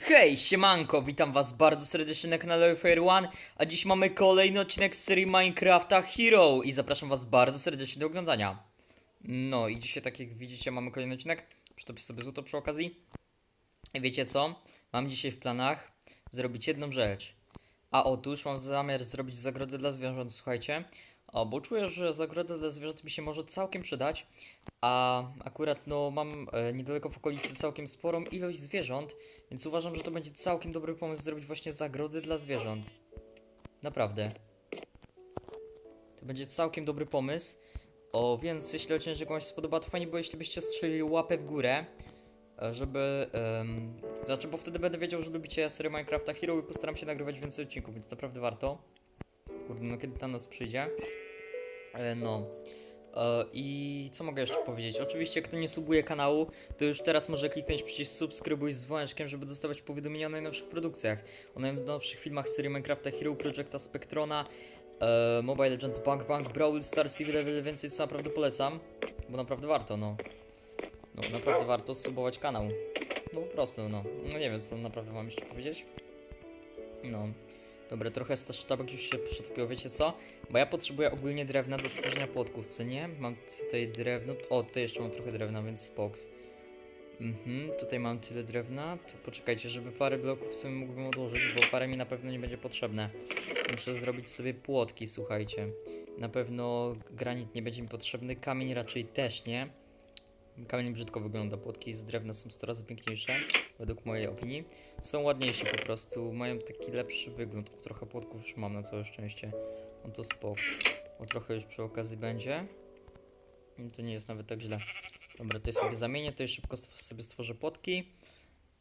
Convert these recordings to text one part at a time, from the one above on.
Hej, siemanko, witam was bardzo serdecznie na kanale Fire One, a dziś mamy kolejny odcinek z serii Minecrafta Hero i zapraszam was bardzo serdecznie do oglądania. No i dzisiaj, tak jak widzicie, mamy kolejny odcinek, przytopię sobie złoto przy okazji. I wiecie co? Mam dzisiaj w planach zrobić jedną rzecz. A otóż mam zamiar zrobić zagrodę dla zwierząt, słuchajcie. O, bo czuję, że zagroda dla zwierząt mi się może całkiem przydać. A akurat no mam e, niedaleko w okolicy całkiem sporą ilość zwierząt, więc uważam, że to będzie całkiem dobry pomysł zrobić właśnie zagrody dla zwierząt. Naprawdę. To będzie całkiem dobry pomysł. O, więc jeśli odcinek Wam się spodoba, to fajnie było, jeśli byście strzelili łapę w górę, e, żeby... Um, znaczy, bo wtedy będę wiedział, że lubicie serię Minecrafta Hero i postaram się nagrywać więcej odcinków, więc naprawdę warto. Kurde, no kiedy tam nas przyjdzie. E, no. E, I co mogę jeszcze powiedzieć? Oczywiście, kto nie subuje kanału, to już teraz może kliknąć przycisk subskrybuj z dzwoneczkiem, żeby dostawać powiadomienia o najnowszych produkcjach, o najnowszych filmach z serii Minecrafta Hero, Projecta Spectrona, e, Mobile Legends, Bank Bank, Brawl Stars i wiele, wiele więcej, co naprawdę polecam, bo naprawdę warto, no. No, naprawdę warto subować kanał. No po prostu, no. No nie wiem, co naprawdę mam jeszcze powiedzieć. No. Dobra, trochę sta- sztabek już się przetopiło, wiecie co? Bo ja potrzebuję ogólnie drewna do stworzenia płotków, co nie? Mam tutaj drewno. O, tutaj jeszcze mam trochę drewna, więc spoks. Mhm, tutaj mam tyle drewna. To poczekajcie, żeby parę bloków sobie mógłbym odłożyć, bo parę mi na pewno nie będzie potrzebne. Muszę zrobić sobie płotki, słuchajcie. Na pewno granit nie będzie mi potrzebny, kamień raczej też nie. Kamień brzydko wygląda, płotki z drewna są 100 razy piękniejsze, według mojej opinii. Są ładniejsze po prostu, mają taki lepszy wygląd. Trochę płotków już mam na całe szczęście. No to spoko. O trochę już przy okazji będzie. No To nie jest nawet tak źle. Dobra, to sobie zamienię, to szybko stw- sobie stworzę płotki.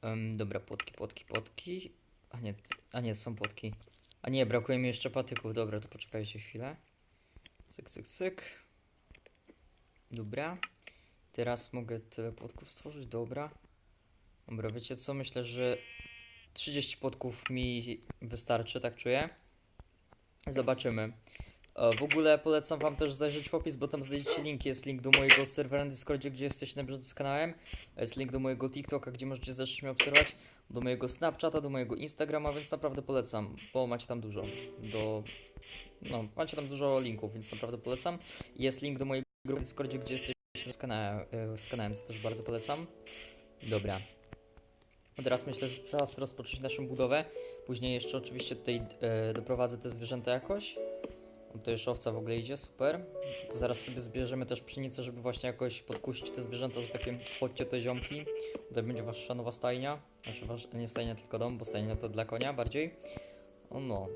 Em, dobra, płotki, płotki, płotki. A nie, a nie, są płotki. A nie, brakuje mi jeszcze patyków. Dobra, to poczekajcie chwilę. Cyk, cyk, cyk. Dobra. Teraz mogę tyle płotków stworzyć, dobra. Dobra, wiecie co? Myślę, że 30 płotków mi wystarczy, tak czuję. Zobaczymy. E, W ogóle polecam wam też zajrzeć w opis, bo tam znajdziecie link. Jest link do mojego serwera na Discordzie, gdzie jesteście na bieżąco z kanałem. Jest link do mojego TikToka, gdzie możecie zacząć mnie obserwować. Do mojego Snapchata, do mojego Instagrama, więc naprawdę polecam, bo macie tam dużo. Do... No, macie tam dużo linków, więc naprawdę polecam. Jest link do mojej grupy na Discordzie, gdzie jesteście z kanałem, e, z kanałem, co też bardzo polecam. Dobra. A teraz myślę, że czas rozpocząć naszą budowę. Później jeszcze oczywiście tutaj e, doprowadzę te zwierzęta jakoś. To już owca w ogóle idzie, super. Zaraz sobie zbierzemy też pszenicę, żeby właśnie jakoś podkusić te zwierzęta do takim chodźcie te ziomki. Tutaj będzie wasza nowa stajnia. Znaczy wasz, nie stajnia, tylko dom, bo stajnia to dla konia bardziej. O no.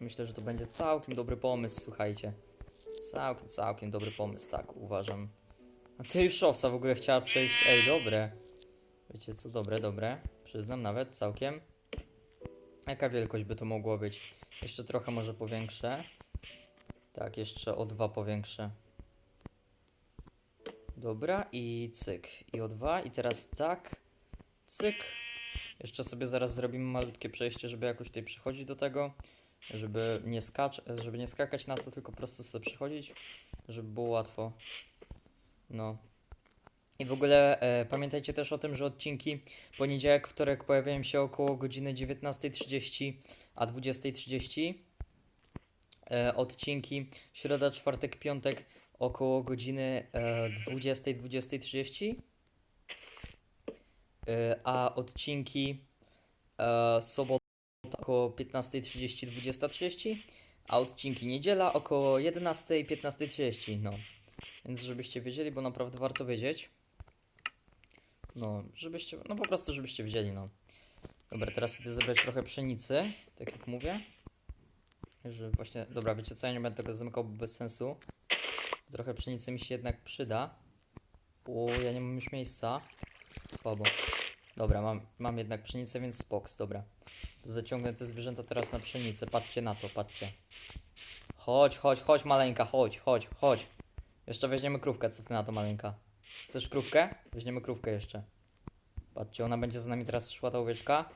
Myślę, że to będzie całkiem dobry pomysł, słuchajcie. Całkiem, całkiem dobry pomysł, tak uważam. A ty już owca w ogóle chciała przejść. Ej, dobre. Wiecie co, dobre, dobre. Przyznam nawet całkiem. Jaka wielkość by to mogło być? Jeszcze trochę może powiększę. Tak, jeszcze o dwa powiększę. Dobra i cyk. I o dwa. I teraz tak. Cyk. Jeszcze sobie zaraz zrobimy malutkie przejście, żeby jakoś tutaj przychodzić do tego. Żeby nie, skacz, żeby nie skakać na to, tylko po prostu sobie przychodzić. Żeby było łatwo. No. I w ogóle e, pamiętajcie też o tym, że odcinki poniedziałek, wtorek pojawiają się około godziny 19.30, a 20.30. E, odcinki środa, czwartek, piątek około godziny e, 20.00, 20.30. E, a odcinki e, sobota około 15.30, 20.30. A odcinki niedziela około 11.00, 15.30. No. Więc żebyście wiedzieli, bo naprawdę warto wiedzieć. No, żebyście, no po prostu żebyście wiedzieli, no. Dobra, teraz idę zebrać trochę pszenicy, tak jak mówię. Że właśnie, dobra, wiecie co, ja nie będę tego zamykał, bo bez sensu. Trochę pszenicy mi się jednak przyda. O, ja nie mam już miejsca. Słabo. Dobra, mam, mam jednak pszenicę, więc spoks, dobra. Zaciągnę te zwierzęta teraz na pszenicę, patrzcie na to, patrzcie. Chodź, chodź, chodź maleńka, chodź, chodź, chodź. Jeszcze weźmiemy krówkę, co ty na to maleńka? Chcesz krówkę? Weźmiemy krówkę jeszcze. Patrzcie, ona będzie za nami teraz szła ta owieczka.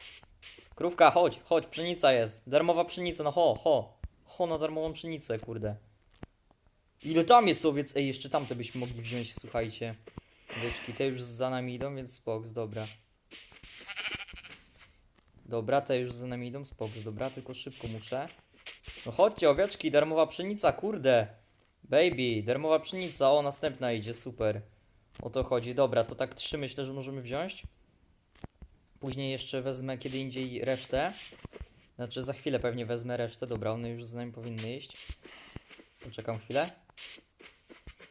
Krówka, chodź, chodź, pszenica jest. Darmowa pszenica, no ho, ho. Ho na darmową pszenicę, kurde. Ile tam jest owiec? Ej, jeszcze tamte byśmy mogli wziąć, słuchajcie. Owieczki te już za nami idą, więc spoks, dobra. Dobra, te już za nami idą, spoko, dobra, tylko szybko muszę. No chodźcie, owieczki, darmowa pszenica, kurde. Baby, darmowa pszenica, o, następna idzie, super. O to chodzi, dobra, to tak trzy myślę, że możemy wziąć. Później jeszcze wezmę kiedy indziej resztę. Znaczy za chwilę pewnie wezmę resztę, dobra, one już z nami powinny iść. Poczekam chwilę.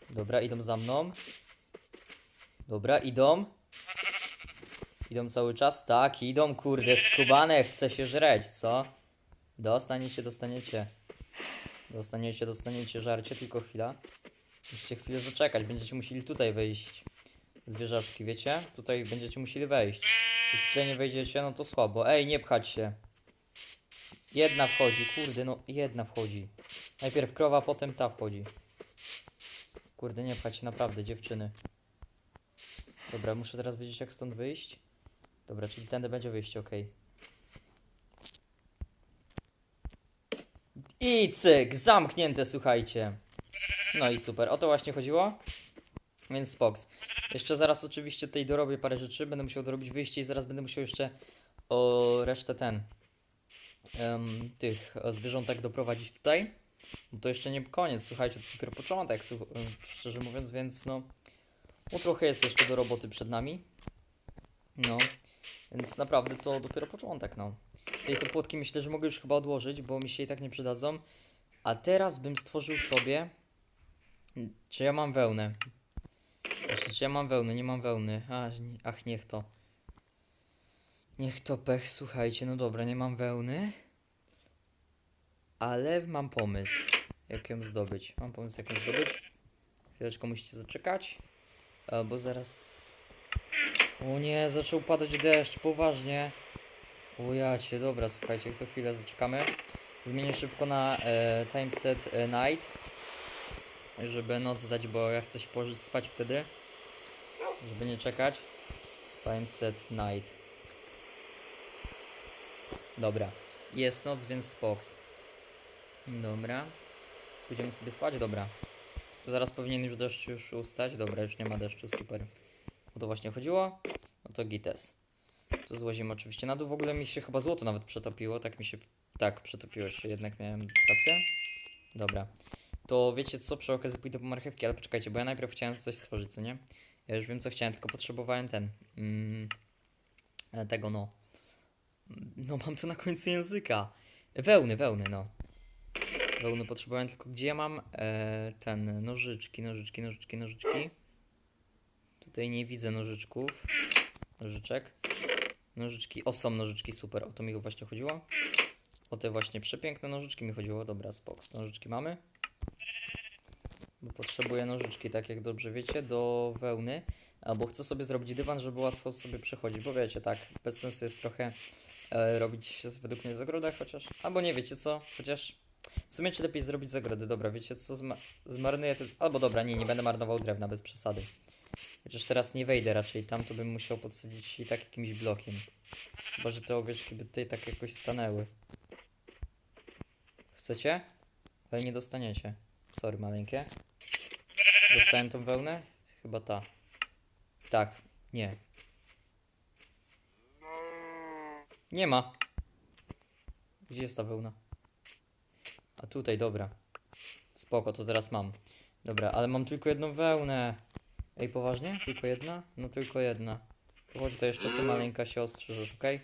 Dobra, idą za mną. Dobra, idą. Idą cały czas, tak, idą, kurde, skubane, chce się żreć, co? Dostaniecie, dostaniecie. Dostaniecie, dostaniecie żarcie, tylko chwila. Musicie chwilę zaczekać, będziecie musieli tutaj wejść. Zwierzaczki, wiecie? Tutaj będziecie musieli wejść. Jeśli tutaj nie wejdziecie, no to słabo. Ej, nie pchać się. Jedna wchodzi, kurde, no jedna wchodzi. Najpierw krowa, potem ta wchodzi. Kurde, nie pchać się, naprawdę, dziewczyny. Dobra, muszę teraz wiedzieć, jak stąd wyjść. Dobra, czyli tędy będzie wyjście, okej. I cyk, zamknięte, słuchajcie. No i super, o to właśnie chodziło. Więc spoks. Jeszcze zaraz oczywiście tutaj dorobię parę rzeczy, będę musiał dorobić wyjście i zaraz będę musiał jeszcze o resztę ten em, tych zwierzątek doprowadzić tutaj. Bo to jeszcze nie koniec, słuchajcie, to dopiero początek, szczerze mówiąc, więc no, no trochę jest jeszcze do roboty przed nami. No, więc naprawdę to dopiero początek, no. Tutaj te płotki myślę, że mogę już chyba odłożyć, bo mi się i tak nie przydadzą. A teraz bym stworzył sobie... Czy ja mam wełnę? Właśnie, czy ja mam wełnę? Nie mam wełny. Nie- ach, niech to. Niech to pech, słuchajcie. No dobra, nie mam wełny. Ale mam pomysł, jak ją zdobyć. Mam pomysł, jak ją zdobyć. Chwileczkę musicie zaczekać. Albo zaraz. O nie, zaczął padać deszcz, poważnie. O jacie, dobra, słuchajcie, to chwilę zaczekamy. Zmienię szybko na e, timeset e, night. Żeby noc dać, bo ja chcę się położyć spać wtedy. Żeby nie czekać. Timeset night. Dobra. Jest noc, więc spoks. Dobra. Pójdziemy sobie spać? Dobra. Zaraz powinien już deszcz już ustać. Dobra, już nie ma deszczu, super. O to właśnie chodziło. No to gites. To złozimy oczywiście na dół. W ogóle mi się chyba złoto nawet przetopiło. Tak mi się... Tak, przetopiło się. Jednak miałem rację. Dobra. To wiecie co? Przy okazji pójdę po marchewki, ale poczekajcie, bo ja najpierw chciałem coś stworzyć, co nie? Ja już wiem co chciałem, tylko potrzebowałem ten... Mm, e, tego no... No mam to na końcu języka. Wełny, wełny, no. Wełny potrzebowałem, tylko gdzie ja mam e, ten nożyczki, nożyczki, nożyczki, nożyczki. Tutaj nie widzę nożyczków. Nożyczek. Nożyczki, o są nożyczki, super, o to mi właśnie chodziło. O te właśnie przepiękne nożyczki mi chodziło, dobra, spok, nożyczki mamy. Bo potrzebuję nożyczki, tak jak dobrze wiecie, do wełny. Albo chcę sobie zrobić dywan, żeby łatwo sobie przechodzić, bo wiecie, tak, bez sensu jest trochę e, robić według mnie zagrodę, chociaż, albo nie wiecie co, chociaż w sumie czy lepiej zrobić zagrody, dobra, wiecie co, Zma zmarnuję albo dobra, nie, nie będę marnował drewna, bez przesady. Chociaż teraz nie wejdę raczej, tam to bym musiał podsadzić i tak jakimś blokiem. Chyba, że te owieczki by tutaj tak jakoś stanęły. Chcecie? Ale nie dostaniecie. Sorry, maleńkie. Dostałem tą wełnę? Chyba ta. Tak. Nie. Nie ma. Gdzie jest ta wełna? A tutaj, dobra. Spoko, to teraz mam. Dobra, ale mam tylko jedną wełnę. Ej, poważnie? Tylko jedna? No tylko jedna. Chodź, to jeszcze ty maleńka się ostrzyżesz, okej?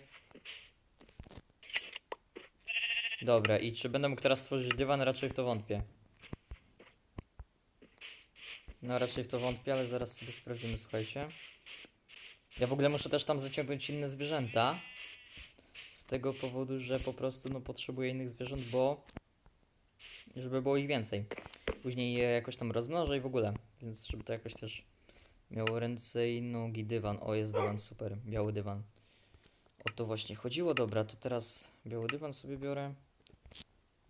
Dobra, i czy będę mógł teraz stworzyć dywan? Raczej w to wątpię. No raczej w to wątpię, ale zaraz sobie sprawdzimy, słuchajcie. Ja w ogóle muszę też tam zaciągnąć inne zwierzęta. Z tego powodu, że po prostu no potrzebuję innych zwierząt, bo... Żeby było ich więcej. Później je jakoś tam rozmnożę i w ogóle. Więc żeby to jakoś też miało ręce i nogi. Dywan. O, jest dywan, super. Biały dywan. O to właśnie chodziło. Dobra, to teraz biały dywan sobie biorę.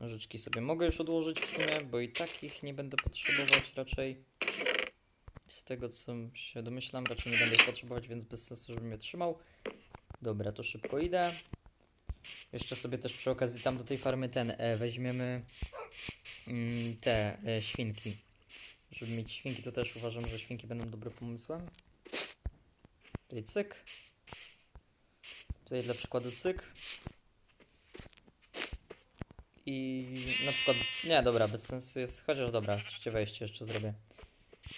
Nożyczki sobie mogę już odłożyć w sumie, bo i tak ich nie będę potrzebować raczej. Z tego co się domyślam, raczej nie będę ich potrzebować, więc bez sensu, żebym je trzymał. Dobra, to szybko idę. Jeszcze sobie też przy okazji tam do tej farmy ten e, weźmiemy mm, te e, świnki. Żeby mieć świnki, to też uważam, że świnki będą dobrym pomysłem. Tutaj cyk. Tutaj dla przykładu cyk. I na przykład, nie dobra, bez sensu jest, chociaż dobra, trzecie wejście jeszcze zrobię.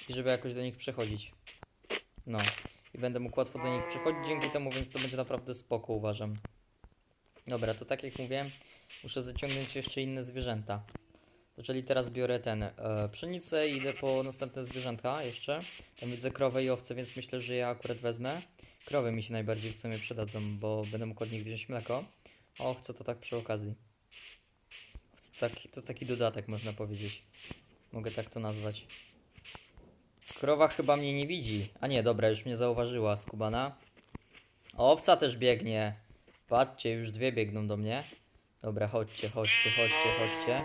I żeby jakoś do nich przechodzić. No. I będę mógł łatwo do nich przechodzić dzięki temu, więc to będzie naprawdę spoko, uważam. Dobra, to tak jak mówiłem, muszę zaciągnąć jeszcze inne zwierzęta. Czyli teraz biorę ten, e, pszenicę i idę po następne zwierzęta jeszcze. Tam widzę krowę i owce, więc myślę, że ja akurat wezmę. Krowy mi się najbardziej w sumie przydadzą, bo będę mógł od nich wziąć mleko. A owce to tak przy okazji. To taki dodatek można powiedzieć. Mogę tak to nazwać. Krowa chyba mnie nie widzi. A nie, dobra, już mnie zauważyła skubana. Owca też biegnie. Patrzcie, już dwie biegną do mnie. Dobra, chodźcie, chodźcie, chodźcie, chodźcie.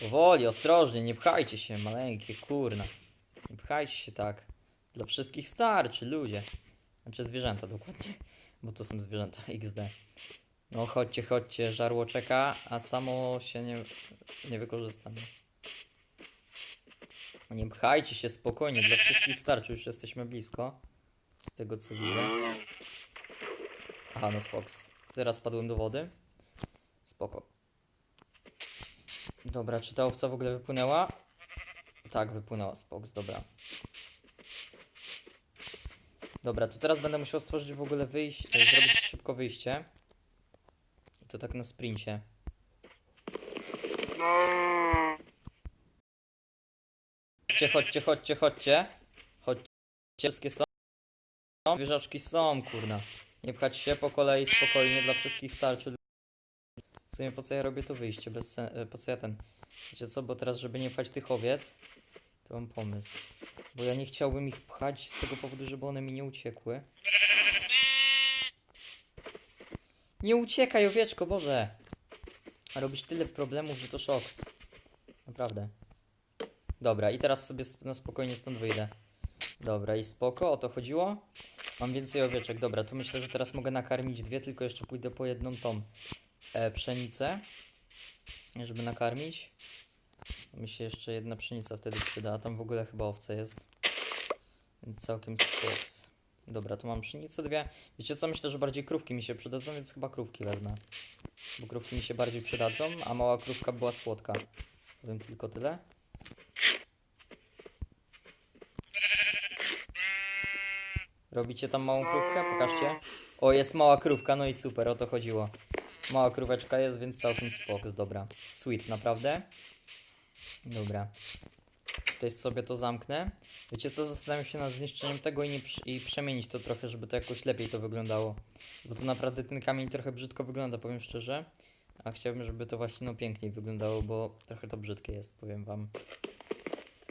Powoli, ostrożnie, nie pchajcie się, maleńkie, kurna. Nie pchajcie się tak. Dla wszystkich starczy, ludzie. Znaczy zwierzęta dokładnie, bo to są zwierzęta XD. No chodźcie, chodźcie, żarło czeka, a samo się nie, nie wykorzysta. Nie? pchajcie się spokojnie, dla wszystkich starczy, już jesteśmy blisko. Z tego co widzę. Aha, no spoks. Teraz spadłem do wody. Spoko. Dobra, czy ta owca w ogóle wypłynęła? Tak, wypłynęła, spoks, dobra. Dobra, to teraz będę musiał stworzyć w ogóle wyjście, zrobić szybko wyjście. To tak na sprincie. Chodźcie, chodźcie, chodźcie, chodźcie. Chodźcie, wszystkie są. Zwierzaczki są, kurna. Nie pchać się po kolei, spokojnie, dla wszystkich starczy. W sumie po co ja robię to wyjście, bez sen- e, po co ja ten... Wiecie co, bo teraz żeby nie pchać tych owiec, to mam pomysł. Bo ja nie chciałbym ich pchać z tego powodu, żeby one mi nie uciekły. Nie uciekaj, owieczko, Boże! A robisz tyle problemów, że to szok. Naprawdę. Dobra, i teraz sobie na spokojnie stąd wyjdę. Dobra, i spoko, o to chodziło? Mam więcej owieczek, dobra, to myślę, że teraz mogę nakarmić dwie, tylko jeszcze pójdę po jedną tą e, pszenicę, żeby nakarmić. Mi się jeszcze jedna pszenica wtedy przyda, a tam w ogóle chyba owce jest. Całkiem spoks. Dobra, tu mam pszenicę dwie. Wiecie co, myślę, że bardziej krówki mi się przydadzą, więc chyba krówki wezmę. Bo krówki mi się bardziej przydadzą, a mała krówka była słodka. Powiem tylko tyle. Robicie tam małą krówkę? Pokażcie. O, jest mała krówka, no i super, o to chodziło. Mała króweczka jest, więc całkiem spok, dobra. Sweet, naprawdę. Dobra. Tutaj sobie to zamknę. Wiecie co, zastanawiam się nad zniszczeniem tego i, nie i przemienić to trochę, żeby to jakoś lepiej to wyglądało. Bo to naprawdę ten kamień trochę brzydko wygląda, powiem szczerze. A chciałbym, żeby to właśnie no piękniej wyglądało, bo trochę to brzydkie jest, powiem wam.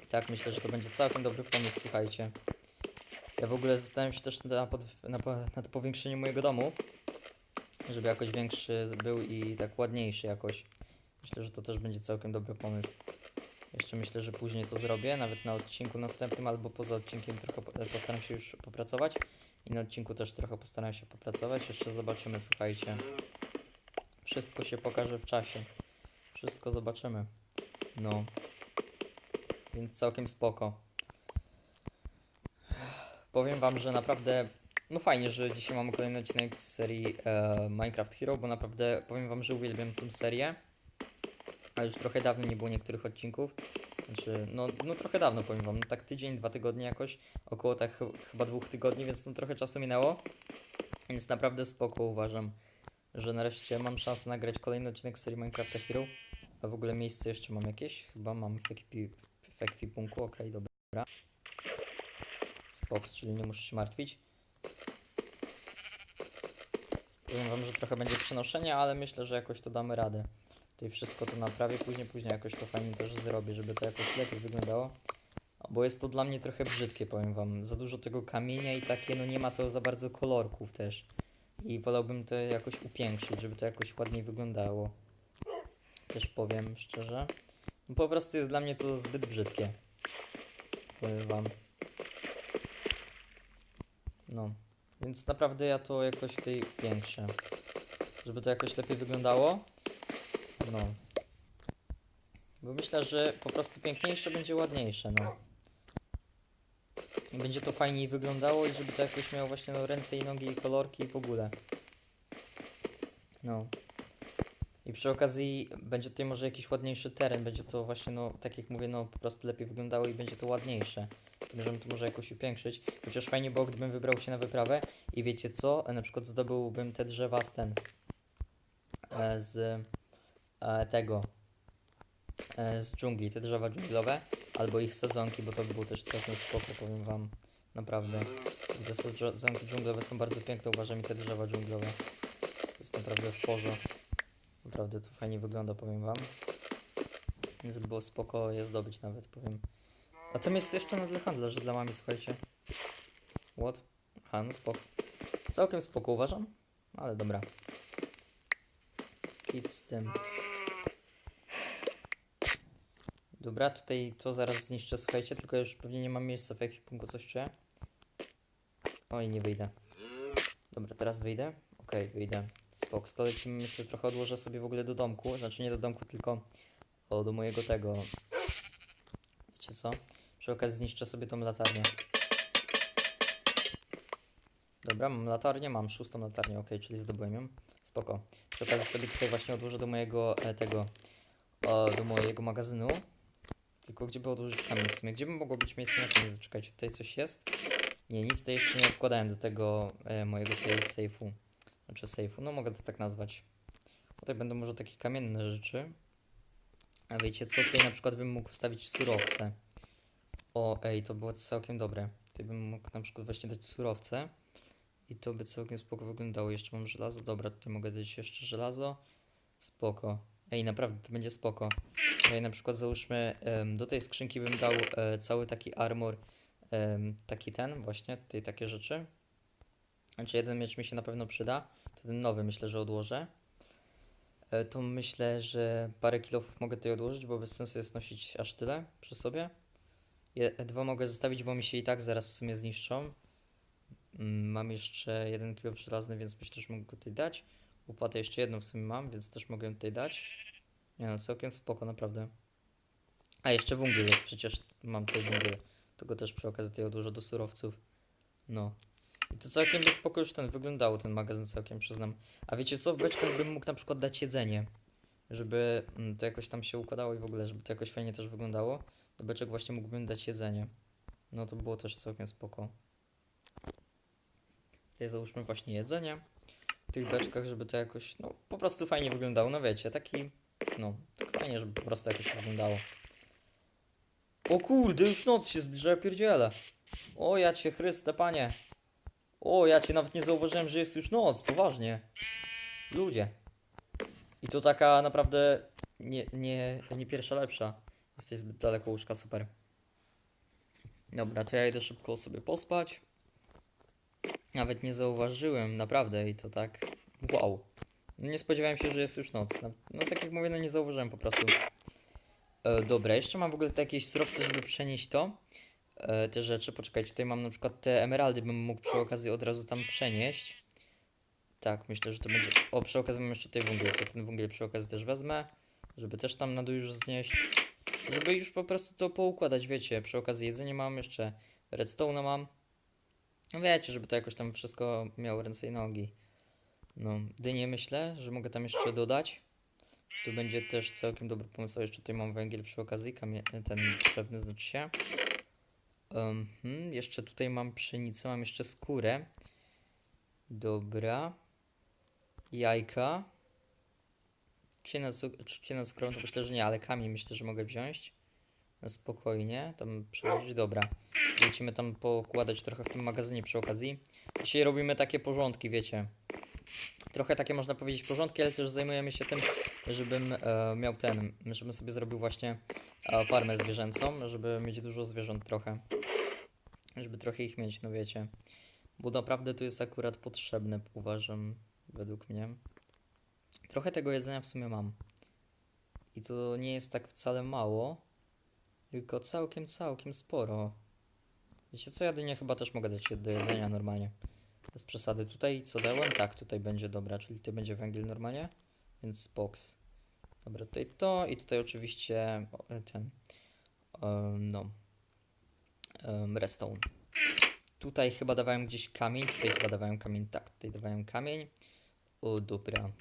Tak, myślę, że to będzie całkiem dobry pomysł, słuchajcie. Ja w ogóle zastanawiam się też na pod, na, po- nad powiększeniem mojego domu, żeby jakoś większy był i tak ładniejszy jakoś. Myślę, że to też będzie całkiem dobry pomysł. Jeszcze myślę, że później to zrobię, nawet na odcinku następnym albo poza odcinkiem trochę po- postaram się już popracować. I na odcinku też trochę postaram się popracować. Jeszcze zobaczymy, słuchajcie. Wszystko się pokaże w czasie. Wszystko zobaczymy. No. Więc całkiem spoko. Powiem wam, że naprawdę no fajnie, że dzisiaj mamy kolejny odcinek z serii e, Minecraft Hero, bo naprawdę powiem wam, że uwielbiam tą serię. A już trochę dawno nie było niektórych odcinków. Znaczy, no, no trochę dawno powiem wam, no tak tydzień, dwa tygodnie jakoś, około tak ch- chyba dwóch tygodni, więc no trochę czasu minęło. Więc naprawdę spoko uważam, że nareszcie mam szansę nagrać kolejny odcinek serii Minecraft Hero. A w ogóle miejsce jeszcze mam jakieś? Chyba mam w ekwipi- w ekwipunku, okej, dobra. Spox, czyli nie muszę się martwić. Powiem wam, że trochę będzie przenoszenia, ale myślę, że jakoś to damy radę. Tutaj wszystko to naprawię, później, później jakoś to fajnie też zrobię, żeby to jakoś lepiej wyglądało. Bo jest to dla mnie trochę brzydkie, powiem wam. Za dużo tego kamienia i takie, no nie ma to za bardzo kolorków też. I wolałbym to jakoś upiększyć, żeby to jakoś ładniej wyglądało. Też powiem szczerze. No po prostu jest dla mnie to zbyt brzydkie. Powiem wam. No. Więc naprawdę ja to jakoś tutaj upiększę. Żeby to jakoś lepiej wyglądało. No. Bo myślę, że po prostu piękniejsze będzie ładniejsze, no. I będzie to fajniej wyglądało i żeby to jakoś miało właśnie no, ręce i nogi i kolorki i w ogóle. No. I przy okazji będzie tutaj może jakiś ładniejszy teren, będzie to właśnie, no, tak jak mówię, no, po prostu lepiej wyglądało i będzie to ładniejsze. Zamierzam to może jakoś upiększyć, chociaż fajnie było, gdybym wybrał się na wyprawę i wiecie co, na przykład zdobyłbym te drzewa z ten, e, z tego, e, z dżungli, te drzewa dżunglowe, albo ich sadzonki, bo to by było też całkiem spoko, powiem wam, naprawdę. Te sadzonki dżunglowe są bardzo piękne, uważam, i te drzewa dżunglowe. To jest naprawdę w porządku. Naprawdę to fajnie wygląda, powiem wam. Więc by było spoko je zdobyć nawet, powiem. A tam jest jeszcze na tle handlarz z lamami, słuchajcie. What? Aha, no. Całkiem spoko uważam, ale dobra. Kit z tym. Dobra, tutaj to zaraz zniszczę, słuchajcie, tylko już pewnie nie mam miejsca w ekwipunku, coś czuję. Oj, nie wyjdę. Dobra, teraz wyjdę. Okej, wyjdę. Spok, to lecimy, myślę, trochę odłożę sobie w ogóle do domku, znaczy nie do domku, tylko o, do mojego tego. Wiecie co? Przy okazji zniszczę sobie tą latarnię. Dobra, mam latarnię, mam szóstą latarnię, ok, czyli zdobyłem ją. Spoko. Przy okazji sobie tutaj właśnie odłożę do mojego e, tego, do mojego magazynu. Tylko gdzie by odłożyć kamień w sumie? Gdzie by mogło być miejsce na kamień? Zaczekajcie, tutaj coś jest? Nie, nic tutaj jeszcze nie odkładałem do tego e, mojego tutaj sejfu. Znaczy sejfu, no mogę to tak nazwać. Tutaj będą może takie kamienne rzeczy. A wiecie co? Tutaj na przykład bym mógł wstawić surowce. O, ej, to było całkiem dobre. Tutaj bym mógł na przykład właśnie dać surowce. I to by całkiem spoko wyglądało. Jeszcze mam żelazo. Dobra, tutaj mogę dać jeszcze żelazo. Spoko. Ej, naprawdę, to będzie spoko. Tutaj na przykład załóżmy, do tej skrzynki bym dał e, cały taki armor, taki ten, właśnie, tutaj takie rzeczy. Znaczy jeden miecz mi się na pewno przyda, to ten nowy myślę, że odłożę. E, to myślę, że parę kilofów mogę tutaj odłożyć, bo bez sensu jest nosić aż tyle przy sobie. Dwa mogę zostawić, bo mi się i tak zaraz w sumie zniszczą. Mm, Mam jeszcze jeden kilo żelazny, więc myślę, że mogę go tutaj dać. Łopatę jeszcze jedną w sumie mam, więc też mogę ją tutaj dać. Nie no, całkiem spoko, naprawdę. A jeszcze węgiel jest, przecież mam tutaj węgiel. To go też przy okazji tutaj odłożę do surowców. No. I to całkiem by spoko już ten wyglądało, ten magazyn całkiem przyznam. A wiecie co, w beczkach bym mógł na przykład dać jedzenie. Żeby mm, to jakoś tam się układało i w ogóle, żeby to jakoś fajnie też wyglądało. Do beczek właśnie mógłbym dać jedzenie. No to było też całkiem spoko. Tutaj załóżmy właśnie jedzenie w tych beczkach, żeby to jakoś, no po prostu fajnie wyglądało. No wiecie, taki, no, tak fajnie, żeby po prostu jakoś to wyglądało. O kurde, już noc się zbliża, ja pierdzielę. O, ja cię chryste, panie. O, ja cię nawet nie zauważyłem, że jest już noc, poważnie. Ludzie. I to taka naprawdę nie, nie, nie pierwsza lepsza. Jesteś zbyt daleko łóżka, super. Dobra, to ja idę szybko sobie pospać. Nawet nie zauważyłem, naprawdę, i to tak. Wow. Nie spodziewałem się, że jest już noc. No, tak jak mówię, no nie zauważyłem po prostu. E, dobra, jeszcze mam w ogóle te jakieś surowce, żeby przenieść to. E, te rzeczy, poczekajcie, tutaj mam na przykład te emeraldy, bym mógł przy okazji od razu tam przenieść. Tak, myślę, że to będzie... O, przy okazji mam jeszcze tutaj węgiel, to ten węgiel przy okazji też wezmę. Żeby też tam na dół już znieść. Żeby już po prostu to poukładać, wiecie, przy okazji jedzenie mam, jeszcze redstone'a mam. Wiecie, żeby to jakoś tam wszystko miało ręce i nogi. No, dynię myślę, że mogę tam jeszcze dodać. Tu będzie też całkiem dobry pomysł. Jeszcze tutaj mam węgiel przy okazji, ten drzewny znaczy się. Um, jeszcze tutaj mam pszenicę, mam jeszcze skórę. Dobra. Jajka. Cienę, cuk- cienę cukrową to myślę, że nie, ale kamień myślę, że mogę wziąć. Na spokojnie, tam przełożyć, dobra. Lecimy tam pokładać trochę w tym magazynie przy okazji. Dzisiaj robimy takie porządki, wiecie. Trochę takie można powiedzieć porządki, ale też zajmujemy się tym, żebym e, miał ten, żebym sobie zrobił właśnie e, farmę zwierzęcą, żeby mieć dużo zwierząt trochę. Żeby trochę ich mieć, no wiecie. Bo naprawdę to jest akurat potrzebne, uważam, według mnie. Trochę tego jedzenia w sumie mam. I to nie jest tak wcale mało, tylko całkiem, całkiem sporo. Wiecie co, ja dynię chyba też mogę dać do jedzenia normalnie. Bez przesady. Tutaj co dałem? Tak, tutaj będzie dobra, czyli tutaj będzie węgiel normalnie. Więc spoks. Dobra, tutaj to i tutaj oczywiście ten, em, no, um, redstone. Tutaj chyba dawałem gdzieś kamień, tutaj chyba dawałem kamień, tak, tutaj dawałem kamień. O, dobra.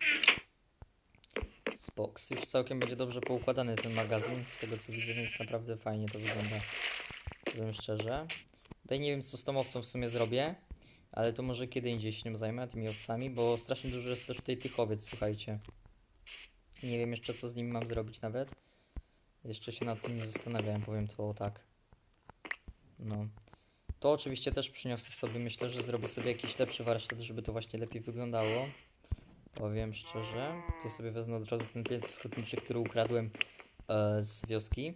Spoks. Już całkiem będzie dobrze poukładany ten magazyn, z tego co widzę, więc naprawdę fajnie to wygląda. Powiem szczerze. Tutaj nie wiem co z tą owcą w sumie zrobię, ale to może kiedy indziej się nim zajmę, tymi owcami, bo strasznie dużo jest też tutaj tych owiec, słuchajcie. Nie wiem jeszcze co z nimi mam zrobić nawet. Jeszcze się nad tym nie zastanawiałem, powiem to tak. No. To oczywiście też przyniosę sobie, myślę, że zrobię sobie jakiś lepszy warsztat, żeby to właśnie lepiej wyglądało. Powiem szczerze. Tutaj sobie wezmę od razu ten piec hutniczy, który ukradłem e, z wioski.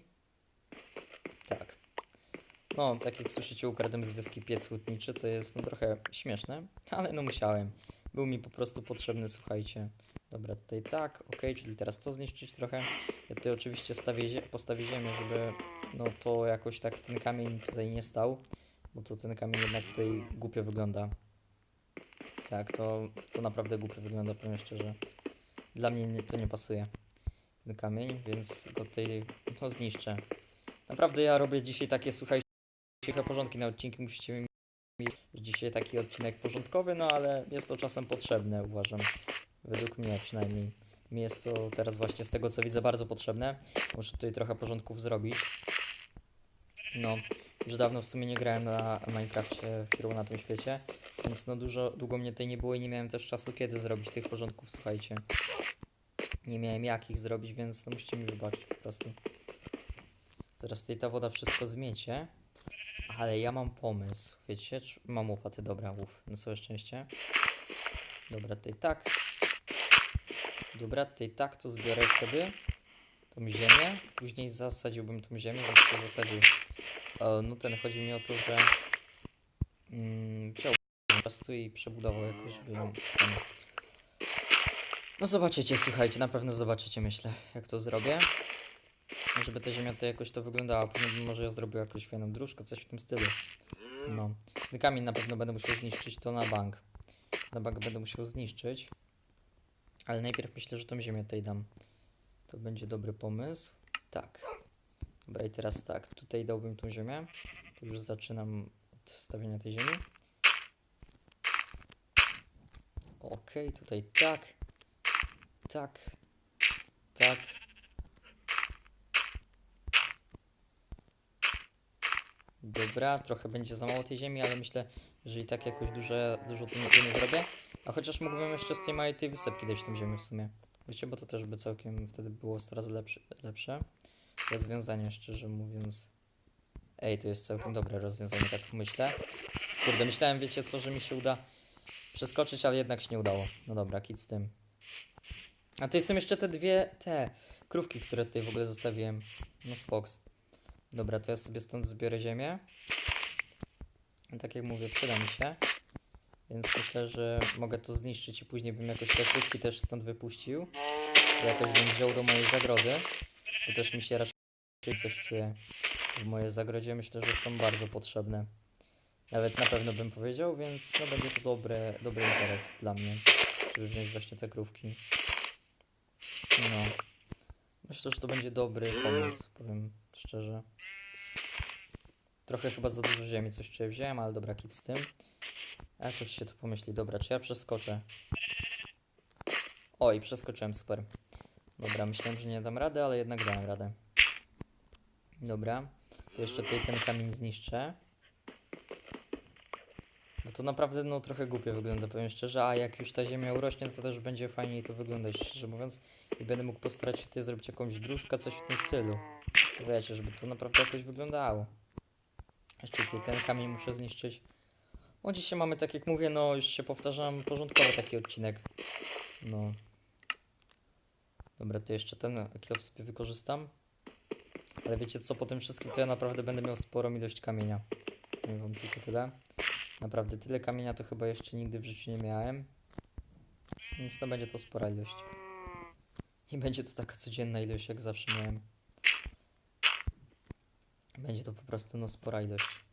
Tak. No, tak jak słyszycie, ukradłem z wioski piec hutniczy, co jest no trochę śmieszne, ale no musiałem. Był mi po prostu potrzebny, słuchajcie. Dobra, tutaj tak, ok, czyli teraz to zniszczyć trochę. Ja tutaj oczywiście stawię, postawię ziemię, żeby no to jakoś tak ten kamień tutaj nie stał, bo to ten kamień jednak tutaj głupio wygląda. Tak, to, to naprawdę głupio wygląda, powiem szczerze. Dla mnie nie, to nie pasuje, ten kamień, więc go tutaj no, zniszczę. Naprawdę ja robię dzisiaj takie, słuchajcie, ciche porządki na odcinki, musicie mi mieć dzisiaj taki odcinek porządkowy, no ale jest to czasem potrzebne, uważam. Według mnie przynajmniej. Mi jest to teraz właśnie z tego co widzę bardzo potrzebne. Muszę tutaj trochę porządków zrobić. No, już dawno w sumie nie grałem na Minecrafcie Hero na tym świecie, więc no dużo, długo mnie tutaj nie było i nie miałem też czasu kiedy zrobić tych porządków, słuchajcie. Nie miałem jak ich zrobić, więc no musicie mi wybaczyć po prostu. Teraz tutaj ta woda wszystko zmiecie. Ale ja mam pomysł, wiecie? Mam łopaty, dobra, uf, na całe szczęście. Dobra, tutaj tak. Dobra, tutaj tak to zbiorę wtedy. Tą ziemię. Później zasadziłbym tą ziemię, żeby to zasadził. E, no ten, chodzi mi o to, że mm, wziął po prostu i przebudował jakoś, ją tam... No zobaczycie, słuchajcie, na pewno zobaczycie, myślę, jak to zrobię. Żeby ta ziemia to jakoś to wyglądała. Później może ja zrobił jakąś fajną dróżkę, coś w tym stylu. No. Ten kamień na pewno będę musiał zniszczyć to na bank. Na bank będę musiał zniszczyć. Ale najpierw myślę, że tą ziemię tutaj dam. To będzie dobry pomysł. Tak. Dobra, i teraz tak. Tutaj dałbym tą ziemię. Już zaczynam od wstawienia tej ziemi. Okej, tutaj tak. Tak. Tak. Dobra, trochę będzie za mało tej ziemi, ale myślę, że i tak jakoś duże, dużo nie, nie zrobię. A chociaż mógłbym jeszcze z tej małej tej wysepki dać tą ziemię w sumie. Wiecie, bo to też by całkiem wtedy było coraz lepsze, lepsze rozwiązanie, szczerze mówiąc. Ej, to jest całkiem dobre rozwiązanie, tak myślę. Kurde, myślałem, wiecie co, że mi się uda przeskoczyć, ale jednak się nie udało. No dobra, kit z tym. A tutaj są jeszcze te dwie, te krówki, które tutaj w ogóle zostawiłem. No spoks. Dobra, to ja sobie stąd zbiorę ziemię. Tak jak mówię, przyda mi się. Więc myślę, że mogę to zniszczyć i później bym jakoś te też stąd wypuścił. Jakoś bym wziął do mojej zagrody. Bo też mi się raczej coś czuje w mojej zagrodzie. Myślę, że są bardzo potrzebne. Nawet na pewno bym powiedział, więc no będzie to dobry, dobry interes dla mnie, żeby wziąć właśnie te krówki. No. Myślę, że to będzie dobry pomysł, powiem szczerze. Trochę chyba za dużo ziemi coś czuję wziąłem, ale dobra, kit z tym. Jakoś się to pomyśli. Dobra, czy ja przeskoczę? Oj, przeskoczyłem, super. Dobra, myślałem, że nie dam rady, ale jednak dałem radę. Dobra, jeszcze tutaj ten kamień zniszczę. To naprawdę, no, trochę głupio wygląda, powiem szczerze, a jak już ta ziemia urośnie, to też będzie fajniej to wyglądać, szczerze mówiąc. I będę mógł postarać się tutaj zrobić jakąś dróżkę, coś w tym stylu. Wiecie, żeby to naprawdę jakoś wyglądało. Jeszcze tutaj ten kamień muszę zniszczyć. O, dzisiaj mamy, tak jak mówię, no już się powtarzam, porządkowy taki odcinek. No. Dobra, to jeszcze ten kilof sobie wykorzystam. Ale wiecie co, po tym wszystkim to ja naprawdę będę miał sporą ilość kamienia. Nie wam tylko tyle. Naprawdę tyle kamienia to chyba jeszcze nigdy w życiu nie miałem. Więc no będzie to spora ilość. Nie będzie to taka codzienna ilość, jak zawsze miałem. Będzie to po prostu no spora ilość.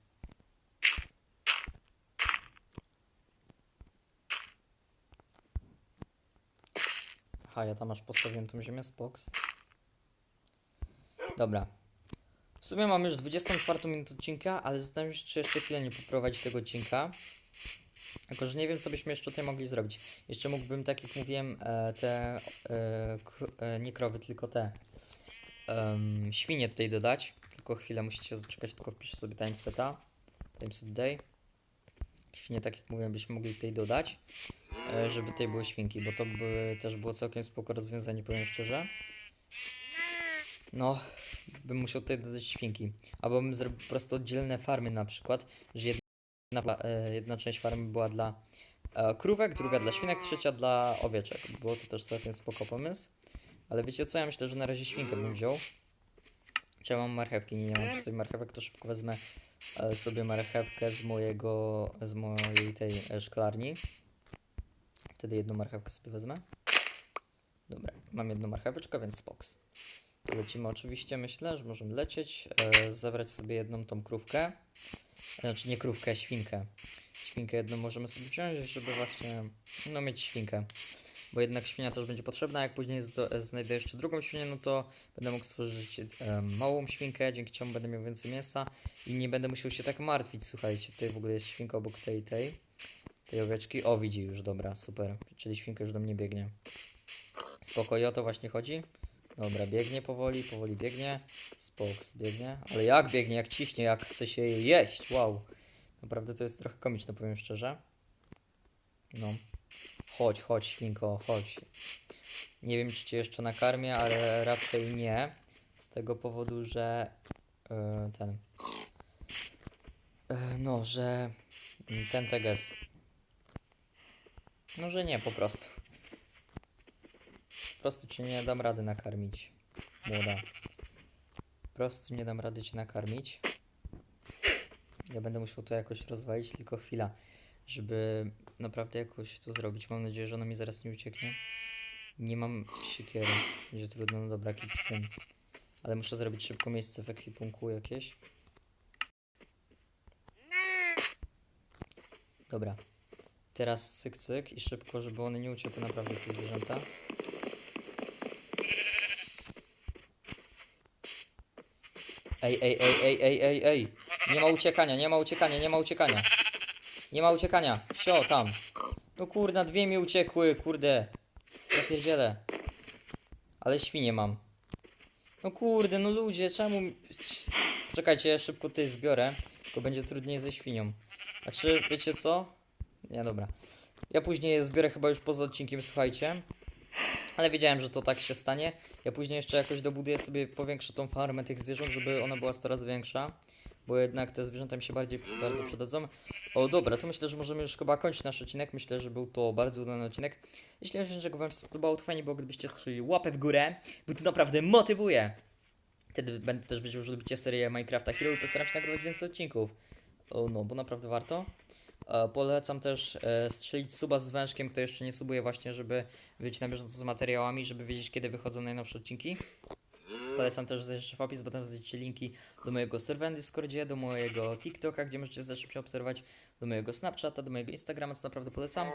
Aha, ja tam aż postawiłem tą ziemię, spoks. Dobra. W sumie mam już 24 minut odcinka, ale zastanawiam się, czy jeszcze chwilę nie poprowadzić tego odcinka. Tylko, że nie wiem, co byśmy jeszcze tutaj mogli zrobić. Jeszcze mógłbym, tak jak mówiłem, e, te, e, e, nie krowy, tylko te em, świnie tutaj dodać. Tylko chwilę musicie zaczekać, tylko wpiszę sobie timeseta. Timeset day. Świnie, tak jak mówiłem, byśmy mogli tutaj dodać, żeby tutaj były świnki, bo to by też było całkiem spoko rozwiązanie, powiem szczerze. No, bym musiał tutaj dodać świnki. Albo bym zrobił po prostu oddzielne farmy na przykład, że jedna, e, jedna część farmy była dla e, krówek, druga dla świnek, trzecia dla owieczek. Było to też całkiem spoko pomysł. Ale wiecie co, ja myślę, że na razie świnkę bym wziął. Czy ja mam marchewki? Nie, nie mam sobie marchewek, to szybko wezmę e, sobie marchewkę z mojego, z mojej tej szklarni. Wtedy jedną marchewkę sobie wezmę. Dobra, mam jedną marcheweczkę, więc spoks. Lecimy oczywiście, myślę, że możemy lecieć, e, zabrać sobie jedną tą krówkę. Znaczy nie krówkę, świnkę. Świnkę jedną możemy sobie wziąć, żeby właśnie, no mieć świnkę. Bo jednak świnia też będzie potrzebna, jak później zdo- znajdę jeszcze drugą świnię, no to będę mógł stworzyć e, małą świnkę, dzięki czemu będę miał więcej mięsa i nie będę musiał się tak martwić. Słuchajcie, tutaj w ogóle jest świnka obok tej, tej, tej owieczki. O, widzi już, dobra, super. Czyli świnka już do mnie biegnie. Spoko, i o to właśnie chodzi. Dobra, biegnie powoli, powoli biegnie. Spoks biegnie. Ale jak biegnie, jak ciśnie, jak chce się jeść, wow. Naprawdę to jest trochę komiczne, powiem szczerze. No. Chodź, chodź, świnko, chodź. Nie wiem, czy cię jeszcze nakarmię, ale raczej nie. Z tego powodu, że e, ten. e, no, że ten teges. No, że nie, po prostu. Prostu cię nie dam rady nakarmić, młoda. Po prostu nie dam rady cię nakarmić. Ja będę musiał to jakoś rozwalić, tylko chwila, żeby naprawdę jakoś to zrobić. Mam nadzieję, że ona mi zaraz nie ucieknie. Nie mam siekiery. Będzie trudno, no dobra, kit z tym. Ale muszę zrobić szybko miejsce w ekwipunku jakieś. Dobra. Teraz cyk cyk i szybko, żeby one nie uciekły naprawdę te zwierzęta. Ej, ej, ej, ej, ej, ej, ej. Nie ma uciekania, nie ma uciekania, nie ma uciekania. Nie ma uciekania. Sio, tam. No kurna, dwie mi uciekły, kurde. Ja pierdzielę. Ale świnie mam. No kurde, no ludzie, czemu... Czekajcie, ja szybko tutaj zbiorę, tylko będzie trudniej ze świnią. Znaczy, wiecie co? Nie, dobra. Ja później je zbiorę chyba już poza odcinkiem, słuchajcie. Ale wiedziałem, że to tak się stanie. Ja później jeszcze jakoś dobuduję sobie, powiększę tą farmę tych zwierząt, żeby ona była coraz większa. Bo jednak te zwierzęta mi się bardziej bardzo przydadzą. O dobra, to myślę, że możemy już chyba kończyć nasz odcinek. Myślę, że był to bardzo udany odcinek. Jeśli odcinek wam się spodobał, to fajnie było, gdybyście strzelili łapę w górę, bo to naprawdę motywuje. Wtedy będę też wiedział, że lubicie serię Minecrafta Hero i postaram się nagrywać więcej odcinków. O no, bo naprawdę warto. E, polecam też e, strzelić suba z wężkiem, kto jeszcze nie subuje właśnie, żeby być na bieżąco z materiałami, żeby wiedzieć kiedy wychodzą najnowsze odcinki. Polecam też zejść w opis, bo tam znajdziecie linki do mojego serwera na Discordzie, do mojego TikToka, gdzie możecie też szybciej obserwować, do mojego Snapchata, do mojego Instagrama, co naprawdę polecam.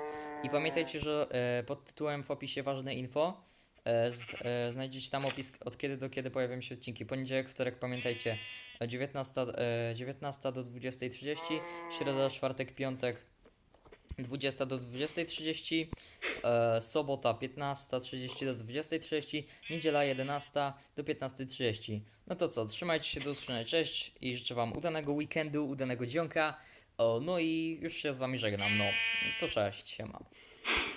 I pamiętajcie, że e, pod tytułem w opisie ważne info e, z, e, znajdziecie tam opis od kiedy do kiedy pojawią się odcinki. Poniedziałek, wtorek, pamiętajcie, 19, e, 19 do 20.30, środa, czwartek, piątek 20 do 20.30, e, sobota 15.30 do 20.30, niedziela 11 do 15.30. No to co, trzymajcie się, do usłyszenia, cześć i życzę Wam udanego weekendu, udanego dzionka, no i już się z Wami żegnam, no, to cześć, siema.